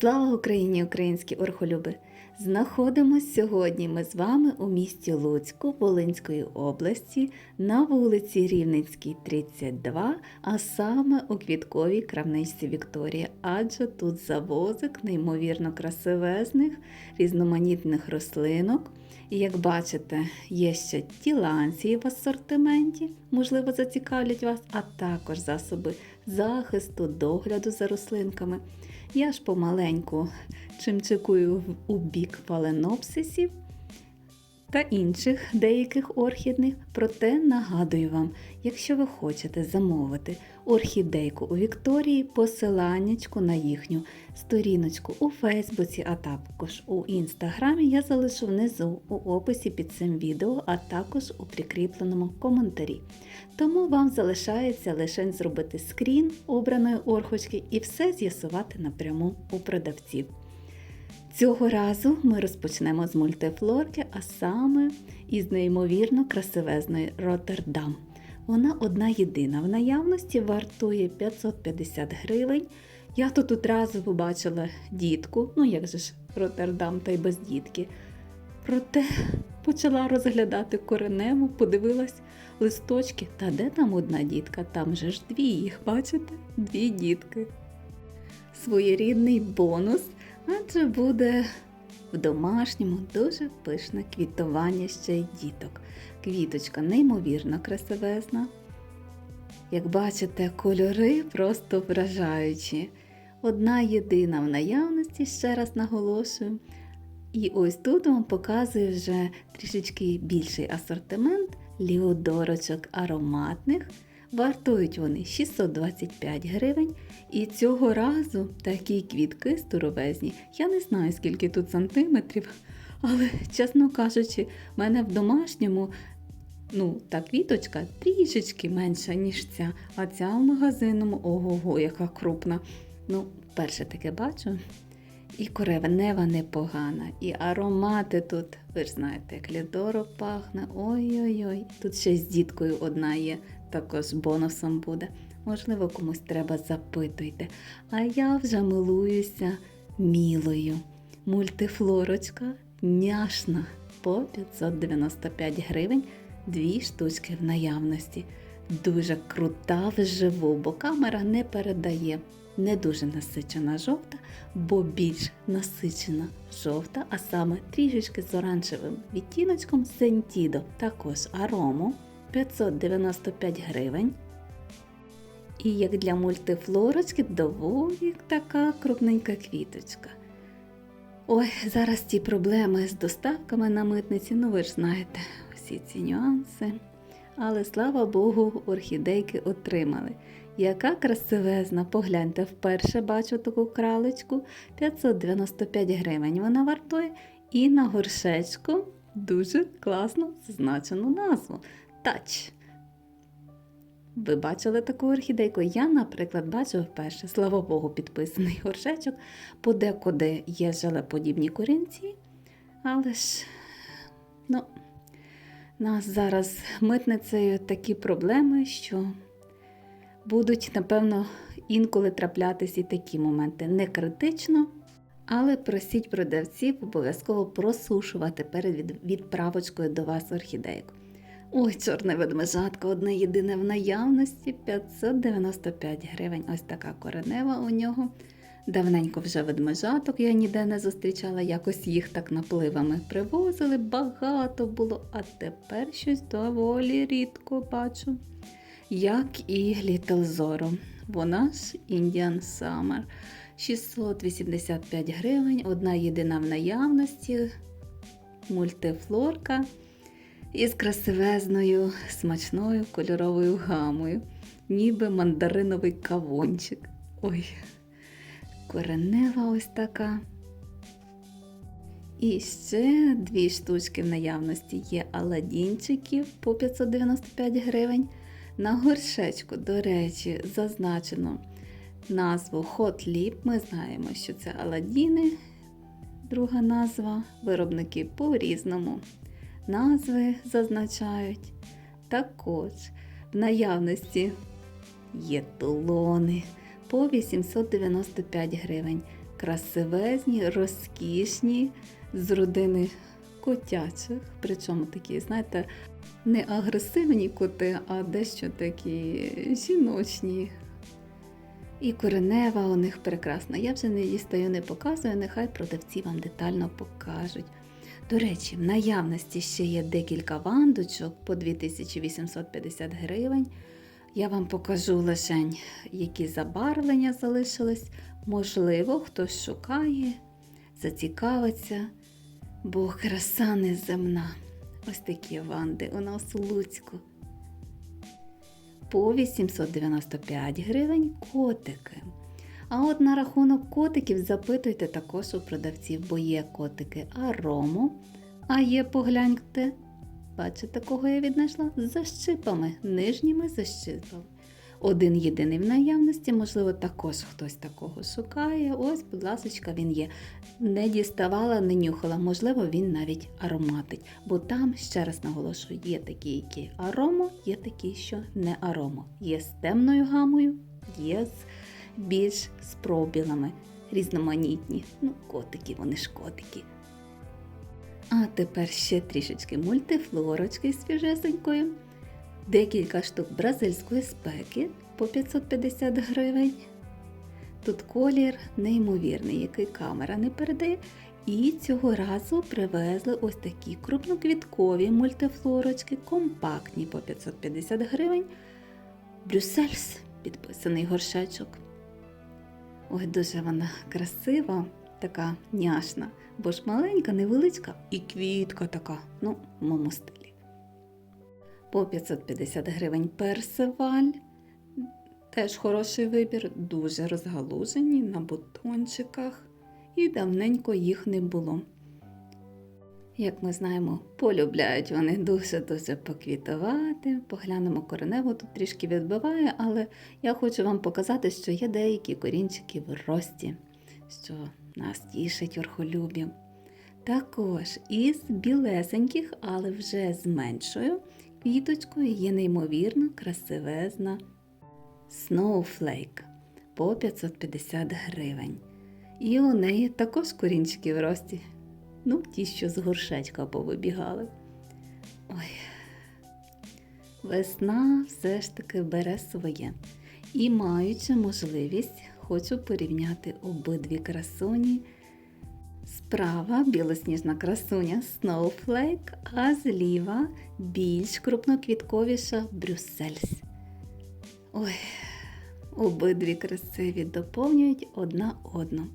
Слава Україні, українські орхолюби! Знаходимось сьогодні ми з вами у місті Луцьку Волинської області на вулиці Рівненській, 32, а саме у квітковій крамничці Вікторія, адже тут завозик неймовірно красивезних різноманітних рослинок. І як бачите, є ще тіланції в асортименті, можливо, зацікавлять вас, а також засоби захисту, догляду за рослинками. Я ж помаленьку чимчикую у бік фаленопсисів та інших деяких орхідних. Проте нагадую вам, якщо ви хочете замовити орхідейку у Вікторії, посиланнячку на їхню сторіночку у Фейсбуці, а також у Інстаграмі я залишу внизу у описі під цим відео, а також у прикріпленому коментарі. Тому вам залишається лише зробити скрін обраної орхочки і все з'ясувати напряму у продавців. Цього разу ми розпочнемо з мультифлорки, а саме із неймовірно красивезної Роттердам. Вона одна єдина в наявності, вартує 550 гривень. Я тут одразу побачила дітку, ну як же ж Роттердам та й без дітки. Проте почала розглядати кореневу, подивилась листочки, та де там одна дітка? Там же ж дві їх, бачите? Дві дітки. Своєрідний бонус, адже буде в домашньому дуже пишне квітування ще й діток. Квіточка неймовірно красивезна. Як бачите, кольори просто вражаючі. Одна єдина в наявності, ще раз наголошую. І ось тут вам показую вже трішечки більший асортимент ліодорочок ароматних. Вартують вони 625 гривень. І цього разу такі квітки здоровезні. Я не знаю, скільки тут сантиметрів, але, чесно кажучи, в мене в домашньому ну, та квіточка трішечки менша, ніж ця, а ця в магазинному ого-го, яка крупна. Ну, вперше таке бачу. І коренева непогана, і аромати тут, ви ж знаєте, як лідоро пахне. Ой-ой-ой. Тут ще з діткою одна є, також бонусом буде. Можливо, комусь треба запитуйте. А я вже милуюся мілою. Мультифлорочка няшна по 595 гривень, дві штучки в наявності. Дуже крута вживу, бо камера не передає. Не дуже насичена жовта, бо більш насичена жовта, а саме трішечки з оранжевим відтіночком Сентідо. Також арому 595 гривень. І як для мультифлорочки доволі така крупненька квіточка. Ой, зараз ті проблеми з доставками на митниці, ну ви ж знаєте, всі ці нюанси. Але слава Богу, орхідейки отримали. Яка красивезна, погляньте, вперше бачу таку кралечку 595 гривень вона вартує. І на горшечку дуже класно зазначену назву Тач. Ви бачили таку орхідейку? Я, наприклад, бачу вперше, слава Богу, підписаний горшечок. Подекуди є желеподібні корінці, але ж, ну, нас зараз митницею такі проблеми, що будуть, напевно, інколи траплятись і такі моменти. Не критично, але просіть продавців обов'язково просушувати перед відправочкою до вас орхідейку. Ой, чорне ведмежатко, одне єдине в наявності 595 гривень. Ось така коренева у нього. Давненько вже ведмежаток я ніде не зустрічала, якось їх так напливами привозили, багато було, а тепер щось доволі рідко бачу. Як і Zorro. Вона ж Indian Summer. 685 гривень, одна єдина в наявності, мультифлорка із красивезною смачною кольоровою гамою, ніби мандариновий кавунчик. Ой, коренева ось така. І ще дві штучки в наявності є аладінчиків по 595 гривень. На горшечку, до речі, зазначено назву Hot Lip. Ми знаємо, що це Аладдіни, друга назва. Виробники по-різному назви зазначають. Також в наявності є тулони по 895 гривень. красивезні, розкішні, з родини котячих. Причому такі, знаєте, не агресивні коти, а дещо такі жіночні. І коренева у них прекрасна. Я вже не дістаю, не показую, нехай продавці вам детально покажуть. До речі, в наявності ще є декілька вандочок по 2850 гривень. Я вам покажу лише, які забарвлення залишились. Можливо, хтось шукає, зацікавиться, бо краса неземна. Ось такі ванди у нас у Луцьку. По 895 гривень котики. А от на рахунок котиків запитуйте також у продавців, бо є котики арому, а є погляньте. Бачите, кого я віднайшла? З защипами, нижніми защипами. Один єдиний в наявності, можливо, також хтось такого шукає. Ось, будь ласка, він є. Не діставала, не нюхала, можливо, він навіть ароматить. Бо там, ще раз наголошую, є такі, які аромо, є такі, що не аромо. Є з темною гамою, є з більш з пробілами, різноманітні. Ну, котики, вони ж котики. А тепер ще трішечки мультифлорочки з свіжесенькою. Декілька штук бразильської спеки по 550 гривень. Тут колір неймовірний, який камера не передає. І цього разу привезли ось такі крупноквіткові мультифлорочки, компактні по 550 гривень. Брюссельс підписаний горшечок. Ой, дуже вона красива, така няшна, бо ж маленька, невеличка і квітка така, ну, в моєму стилі. По 550 гривень персиваль. Теж хороший вибір, дуже розгалужені на бутончиках, і давненько їх не було. Як ми знаємо, полюбляють вони дуже-дуже поквітувати. Поглянемо коренево, тут трішки відбиває, але я хочу вам показати, що є деякі корінчики в рості, що нас тішить орхолюбів. Також із білесеньких, але вже з меншою квіточкою є неймовірно красивезна Snowflake по 550 гривень. І у неї також корінчики в рості. Ну, ті, що з горшечка повибігали. Ой, весна все ж таки бере своє. І маючи можливість, хочу порівняти обидві красуні. Справа білосніжна красуня Snowflake, а зліва більш крупноквітковіша Брюссельс. Ой, обидві красиві доповнюють одна одну.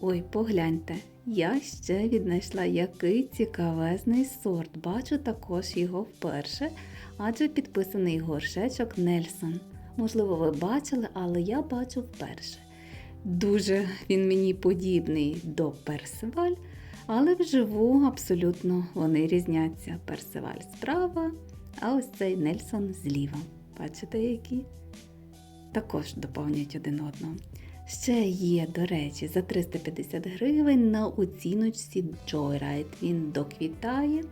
Ой, погляньте, я ще віднайшла який цікавезний сорт. Бачу також його вперше, адже підписаний горшечок Нельсон. Можливо, ви бачили, але я бачу вперше. Дуже він мені подібний до персиваль, але вживу абсолютно вони різняться. Персиваль справа, а ось цей Нельсон зліва. Бачите, які? Також доповнюють один одного. Ще є, до речі, за 350 гривень на оціночці Joyride. Він доквітає.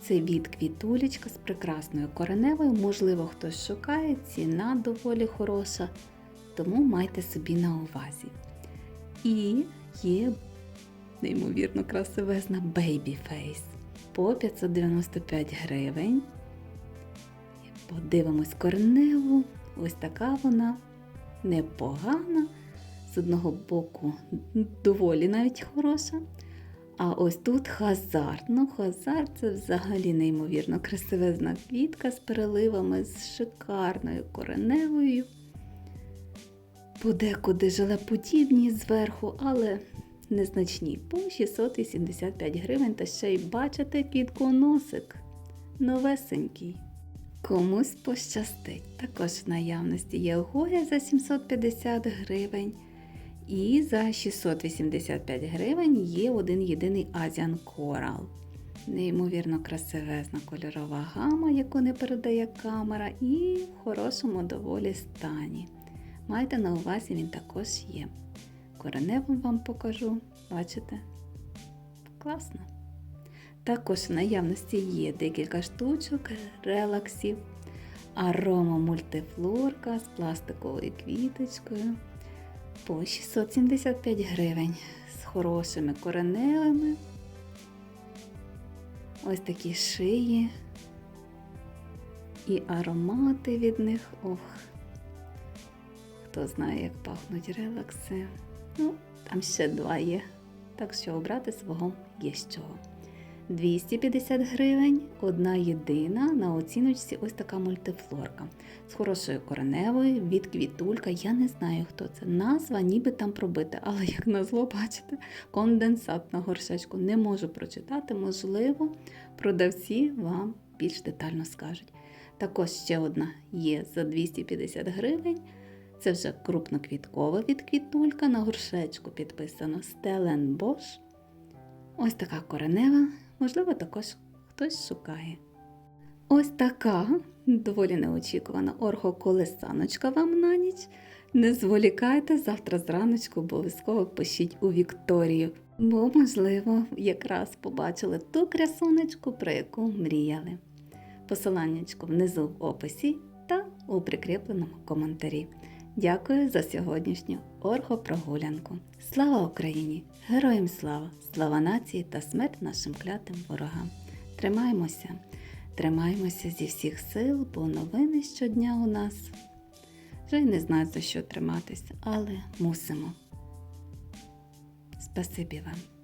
Це від квітулечка з прекрасною кореневою. Можливо, хтось шукає, ціна доволі хороша, тому майте собі на увазі. І є, неймовірно, красивезна Baby Face по 595 гривень. Подивимось кореневу. Ось така вона непогана. З одного боку доволі навіть хороша. А ось тут хазард. Ну, хазард це взагалі неймовірно красивезна квітка з переливами, з шикарною кореневою. Подекуди желеподібні зверху, але незначні. По 685 гривень. Та ще й бачите квітконосик. Новесенький. Комусь пощастить. Також в наявності є Гоя за 750 гривень. І за 685 гривень є один єдиний Asian Coral. Неймовірно красивезна кольорова гама, яку не передає камера, і в хорошому доволі стані. Майте на увазі, він також є. Кореневу вам покажу, бачите? Класно. Також в наявності є декілька штучок, релаксів, арома мультифлорка з пластиковою квіточкою. По 675 гривень з хорошими кореневими. Ось такі шиї і аромати від них. Ох, хто знає, як пахнуть релакси. Ну, там ще два є. Так що обрати свого є з чого. 250 гривень, одна єдина на оціночці ось така мультифлорка. З хорошою кореневою від квітулька. Я не знаю, хто це. Назва ніби там пробита, але як назло, бачите, конденсат на горшечку. Не можу прочитати, можливо, продавці вам більш детально скажуть. Також ще одна є за 250 гривень. Це вже крупноквіткова від квітулька. На горшечку підписано Stellenbosch. Ось така коренева, можливо, також хтось шукає. Ось така доволі неочікувана орхоколесаночка вам на ніч. Не зволікайте, завтра зраночку обов'язково пишіть у Вікторію, бо, можливо, якраз побачили ту красунечку, про яку мріяли. Посиланнячко внизу в описі та у прикріпленому коментарі. Дякую за сьогоднішню орхопрогулянку. Слава Україні! Героям слава! Слава нації та смерть нашим клятим ворогам! Тримаймося, тримаймося зі всіх сил, бо новини щодня у нас. Вже й не знаю за що триматися, але мусимо. Спасибі вам.